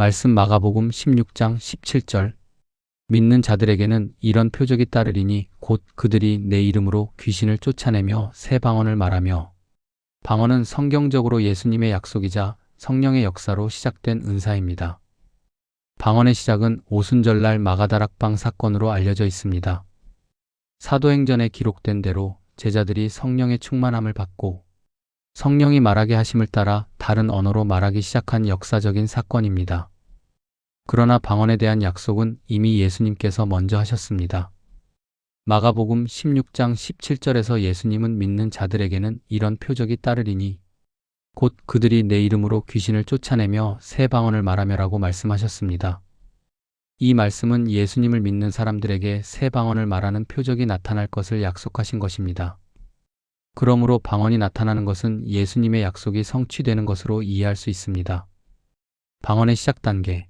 말씀 마가복음 16장 17절 믿는 자들에게는 이런 표적이 따르리니 곧 그들이 내 이름으로 귀신을 쫓아내며 새 방언을 말하며 방언은 성경적으로 예수님의 약속이자 성령의 역사로 시작된 은사입니다. 방언의 시작은 오순절날 마가다락방 사건으로 알려져 있습니다. 사도행전에 기록된 대로 제자들이 성령의 충만함을 받고 성령이 말하게 하심을 따라 다른 언어로 말하기 시작한 역사적인 사건입니다. 그러나 방언에 대한 약속은 이미 예수님께서 먼저 하셨습니다. 마가복음 16장 17절에서 예수님은 믿는 자들에게는 이런 표적이 따르리니 곧 그들이 내 이름으로 귀신을 쫓아내며 새 방언을 말하며라고 말씀하셨습니다. 이 말씀은 예수님을 믿는 사람들에게 새 방언을 말하는 표적이 나타날 것을 약속하신 것입니다. 그러므로 방언이 나타나는 것은 예수님의 약속이 성취되는 것으로 이해할 수 있습니다. 방언의 시작 단계